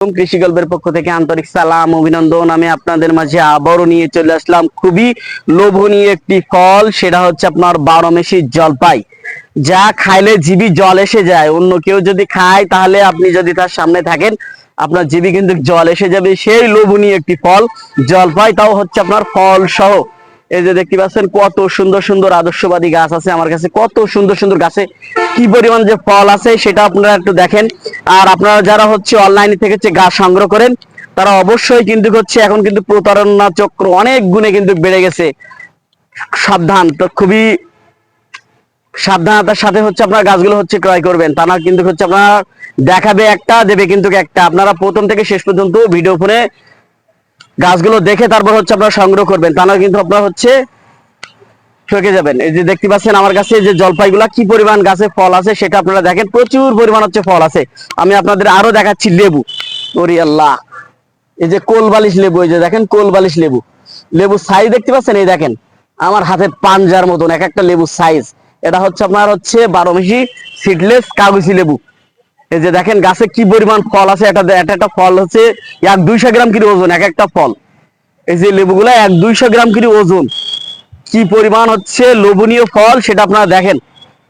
কৃষি গল্পের পক্ষ থেকে আন্তরিক সালাম, অভিনন্দন। আমি আপনাদের মাঝে আবারও নিয়ে চলে আসলাম খুবই লোভনীয় একটি ফল, সেটা হচ্ছে আপনার বারো মেশি জলপাই। যা খাইলে জিবি জল এসে যায়। অন্য কেউ যদি খায়, তাহলে আপনি যদি তার সামনে থাকেন, আপনার জিবি কিন্তু জল এসে যাবে। সেই লোভনীয় একটি ফল, জলপাই, তাও হচ্ছে আপনার ফল সহ এই যে দেখতে পাচ্ছেন কত সুন্দর সুন্দর আদর্শবাদী গাছ আছে আমার কাছে, কত সুন্দর সুন্দর গাছে কি পরিমাণ যে ফল আছে সেটা আপনারা একটু দেখেন। আর আপনারা যারা হচ্ছে অনলাইন থেকে হচ্ছে গাছ সংগ্রহ করেন, তারা অবশ্যই কিন্তু হচ্ছে এখন কিন্তু প্রতারণা চক্র অনেক গুণে কিন্তু বেড়ে গেছে। সাবধান, তো খুবই সাবধানতার সাথে হচ্ছে আপনার গাছগুলো হচ্ছে ক্রয় করবেন। তা না কিন্তু হচ্ছে আপনারা দেখাবে একটা, দেবে কিন্তু একটা। আপনারা প্রথম থেকে শেষ পর্যন্ত ভিডিও ফোনে গাছগুলো দেখে তারপর হচ্ছে আপনারা সংগ্রহ করবেন। তা না কিন্তু আপনারা হচ্ছে ঠকে যাবেন। এই যে দেখতে পাচ্ছেন আমার কাছে যে জলপাইগুলা কি পরিমাণ গাছে ফল আছে সেটা আপনারা দেখেন। প্রচুর পরিমাণ হচ্ছে ফল আছে। আমি আপনাদের আরও দেখাচ্ছি লেবু। ওরি আল্লাহ। এই যে কোল বালিশ লেবু, এই যে দেখেন কোল বালিশ লেবু। লেবু সাইজ দেখতে পাচ্ছেন? এই দেখেন। আমার হাতের পাঞ্জার মতন, এক একটা লেবু সাইজ এটা হচ্ছে আপনার হচ্ছে বারো মিশি সিডলেস কাগজি লেবু। এই যে দেখেন গাছে কি পরিমাণ ফল আছে, এটা একটা একটা ফল হচ্ছে এক দুইশো গ্রাম কিলো ওজন, এক একটা ফল। এই যে লেবুগুলা এক দুইশো গ্রাম কিলো ওজন। কি পরিমাণ হচ্ছে লোভনীয় ফল সেটা আপনারা দেখেন।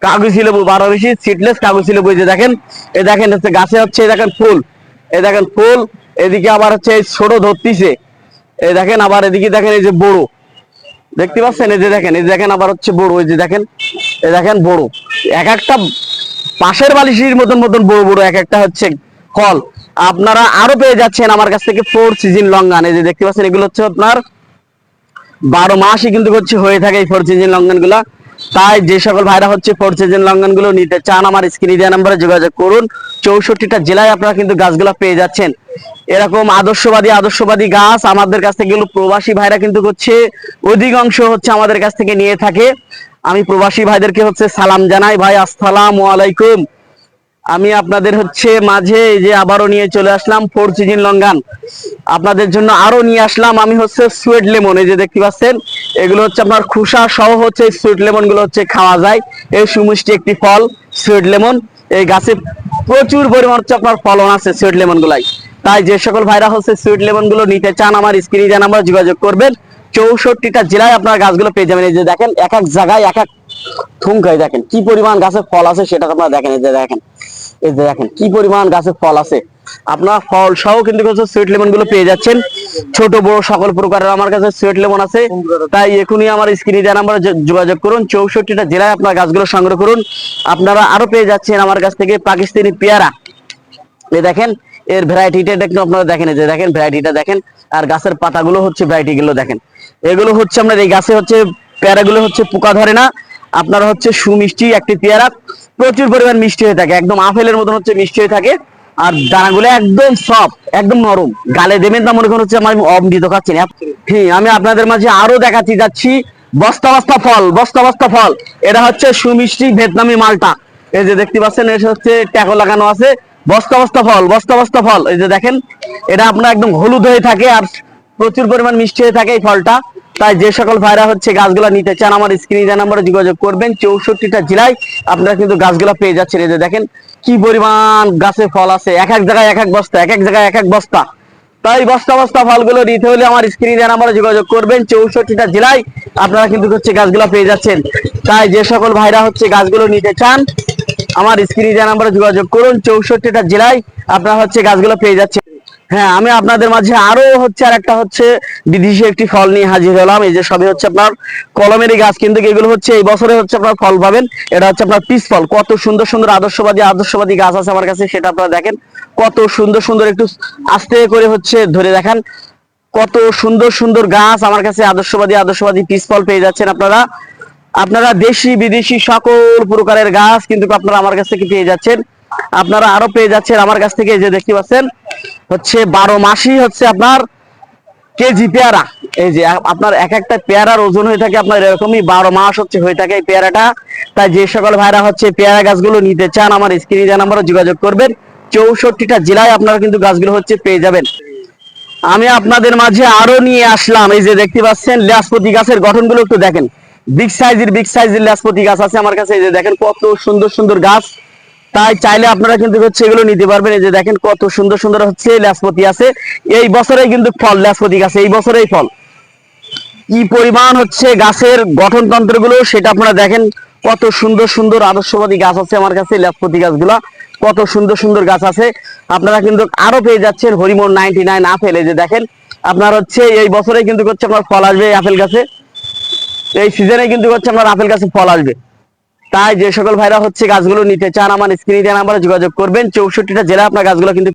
কাগজি লেবু বারো বেশি সিটলেস কাগজি লেবু, এই যে দেখেন, এই দেখেন হচ্ছে গাছে হচ্ছে দেখেন ফুল। এই দেখেন ফুল, এদিকে আবার হচ্ছে ছোট ধরতিছে। এই দেখেন আবার এদিকে দেখেন এই যে বড়। দেখতে পাচ্ছেন? এই যে দেখেন, এই দেখেন আবার হচ্ছে বড়, এই যে দেখেন, এই দেখেন বড়। এক একটা পাশের বালিশির মতন মতন বড় বড় এক একটা হচ্ছে কল। আপনারা আরও পেয়ে যাচ্ছেন আমার কাছ থেকে ফোর সিজন লঙ্গান এই যে দেখতে পাচ্ছেন, এগুলো হচ্ছে আপনার বারো মাসই কিন্তু হচ্ছে হয়ে থাকে এই ফোর সিজন লঙ্গানগুলা। তাই যে সকল ভাইরা হচ্ছে ফোর সিজন লঙ্ঘনগুলো নিতে চান, আমার স্ক্রিনে দেওয়া নাম্বারে যোগাযোগ করুন। চৌষট্টিটা জেলায় আপনারা কিন্তু গাছগুলো পেয়ে যাচ্ছেন। এরকম আদর্শবাদী আদর্শবাদী গাছ আমাদের কাছ থেকে প্রবাসী ভাইরা কিন্তু হচ্ছে অধিকাংশ হচ্ছে আমাদের কাছ থেকে নিয়ে থাকে। আমি প্রবাসী ভাইদেরকে হচ্ছে সালাম জানাই। ভাই, আসসালাম আলাইকুম। আমি আপনাদের হচ্ছে মাঝে যে আবারও নিয়ে চলে আসলাম ফোর সিজন লঙ্গান আপনাদের জন্য আরও নিয়ে আসলাম। আমি হচ্ছে সুয়েট লেমন এই যে দেখতে পাচ্ছেন, এগুলো হচ্ছে আপনার খুসা সহ হচ্ছে সুয়েট লেমনগুলো হচ্ছে খাওয়া যায়। এই সুমিষ্টি একটি ফল সুয়েট লেমন এই গাছে প্রচুর পরিমাণ হচ্ছে আপনার ফলন আছে সুয়েট লেমন গুলাই। তাই যে সকল ভাইরা হচ্ছে সুইট লেমনগুলো নিতে চান, আমার স্ক্রিনে দেন আমরা যোগাযোগ করবেন, চৌষট্টিটা জেলায় আপনার গাছগুলো পেয়ে যাবেন। এই যে দেখেন, এক এক জায়গায় এক এক থুমকায় দেখেন, কি পরিমাণ গাছে ফল আছে সেটা আপনারা দেখেন, এই যে দেখেন, এই যে দেখেন, কি পরিমাণ গাছে ফল আছে। আপনার ফল সহ কিন্তু সুইট লেমনগুলো পেয়ে যাচ্ছেন। ছোট, বড় সকল প্রকারের আমার কাছে সুইট লেমন আছে। তাই এখনই আমার স্ক্রিনে দেওয়া নাম্বারে যোগাযোগ করুন, চৌষট্টিটা জেলায় আপনার গাছগুলো সংগ্রহ করুন। আপনারা আরও পেয়ে যাচ্ছেন আমার কাছ থেকে পাকিস্তানি পেয়ারা। এই দেখেন, এর ভ্যারাইটিটা একটু আপনারা দেখেন যে দেখেন ভ্যারাইটিটা দেখেন, আর গাছের পাতাগুলো হচ্ছে ভ্যারাইটি গুলো দেখেন। এগুলো হচ্ছে আপনার, এই গাছে হচ্ছে, পেয়ারাগুলো হচ্ছে পোকা ধরে না। আপনার হচ্ছে সুমিষ্টি একটি পেয়ারা। প্রচুর পরিমাণ মিষ্টি হয়ে থাকে। একদম আপেলের মতন হচ্ছে মিষ্টি হয়ে থাকে। আর দানাগুলো একদম সফট একদম নরম। গালে দেবেন তা মনে করেন হচ্ছে আমার অমৃত খাচ্ছি না হ্যাঁ আমি আপনাদের মাঝে আরও দেখাচ্ছি যাচ্ছি। বস্তা বস্তা ফল, বস্তা বস্তা ফল। এটা হচ্ছে সুমিষ্টি ভিয়েতনামি মালটা। এই যে দেখতে পাচ্ছেন, এটা হচ্ছে ট্যাকো লাগানো আছে। বস্তা বস্তা ফল, বস্তা বস্তা ফল। এই যে দেখেন, এটা আপনার একদম হলুদ হয়ে থাকে আর প্রচুর পরিমাণ মিষ্টি হয়ে থাকে এই ফলটা। তাই যে সকল ভাইরা হচ্ছে গাছগুলা নিতে চান, আমার স্ক্রিনে নাম্বারে যোগাযোগ করবেন, চৌষট্টিটা জেলায় আপনারা কিন্তু গাছগুলা পেয়ে যাচ্ছেন। এই যে দেখেন, কি পরিমাণ গাছে ফল আছে, এক এক জায়গায় এক এক বস্তা, এক এক জায়গায় এক এক বস্তা। তাই বস্তা বস্তা ফলগুলো নিতে হলে আমার স্ক্রিনে নাম্বারে যোগাযোগ করবেন, চৌষট্টিটা জেলায় আপনারা কিন্তু হচ্ছে গাছগুলা পেয়ে যাচ্ছেন। তাই যে সকল ভাইরা হচ্ছে গাছগুলো নিতে চান, আমার স্ক্রিনে নাম্বারে যোগাযোগ করুন, চৌষট্টিটা জেলায় আপনারা হচ্ছে গাছগুলো পেয়ে যাচ্ছেন। হ্যাঁ আমি আপনাদের মাঝে আরও হচ্ছে আর একটা হচ্ছে বিদেশি একটি ফল নিয়ে হাজির হলাম। এই যে সবই হচ্ছে আপনার কলমেরই গাছ, কিন্তু এগুলো হচ্ছে এই বছরে হচ্ছে আপনার ফল পাবেন। এটা হচ্ছে আপনার পিস ফল। কত সুন্দর সুন্দর আদর্শবাদী আদর্শবাদী গাছ আছে আমার কাছে, সেটা আপনারা দেখেন। কত সুন্দর সুন্দর একটু আস্তে করে হচ্ছে ধরে দেখান। কত সুন্দর সুন্দর গাছ আমার কাছে আদর্শবাদী আদর্শবাদী পিস ফল পেয়ে যাচ্ছেন আপনারা। আপনারা দেশি বিদেশি সকল প্রকারের গাছ কিন্তু আপনারা আমার কাছ থেকে পেয়ে যাচ্ছেন। আপনারা আরও পেয়ে যাচ্ছেন আমার কাছ থেকে যে দেখতে পাচ্ছেন, হচ্ছে বারো মাসই হচ্ছে আপনার কেজি পেয়ারা। এই যে আপনার এক একটা পেয়ারার ওজন হয়ে থাকে আপনার এরকমই বারো মাস হচ্ছে হয়ে থাকে এই পেয়ারাটা। তাই যে সকল ভাইরা হচ্ছে পেয়ারা গাছগুলো নিতে চান, আমার স্ক্রিনে নাম্বারে যোগাযোগ করবেন, চৌষট্টিটা জেলায় আপনারা কিন্তু গাছগুলো হচ্ছে পেয়ে যাবেন। আমি আপনাদের মাঝে আরও নিয়ে আসলাম, এই যে দেখতে পাচ্ছেন, ল্যাসপতি গাছের গঠনগুলো একটু দেখেন। বিগ সাইজের বিগ সাইজের ল্যাসপতি গাছ আছে আমার কাছে, এই যে দেখেন কত সুন্দর সুন্দর গাছ। তাই চাইলে আপনারা কিন্তু হচ্ছে এগুলো নিতে পারবেন। এই যে দেখেন কত সুন্দর সুন্দর হচ্ছে ল্যাসপতি আছে। এই বছরেই কিন্তু ফল, ল্যাসপতি গাছে, এই বছরেই ফল। কি পরিমাণ হচ্ছে গাছের গঠনতন্ত্রগুলো সেটা আপনারা দেখেন। কত সুন্দর সুন্দর আদর্শবাদী গাছ আছে আমার কাছে, ল্যাসপতি গাছগুলা। কত সুন্দর সুন্দর গাছ আছে। আপনারা কিন্তু আরও পেয়ে যাচ্ছেন হরিমোন নাইনটি নাইন আপেল। এই যে দেখেন, আপনার হচ্ছে এই বছরে কিন্তু হচ্ছে আপনার ফল আসবে আপেল গাছে। এই সিজনে কিন্তু হচ্ছে আপনার আপেল গাছে ফল আসবে। তাই যে সকল ভাইরা হচ্ছে গাছগুলো নিতে চান, আমার স্ক্রিনে নাম্বারে যোগাযোগ করবেন। চৌষট্টিটা জেলা আপনার গাছগুলো কিন্তু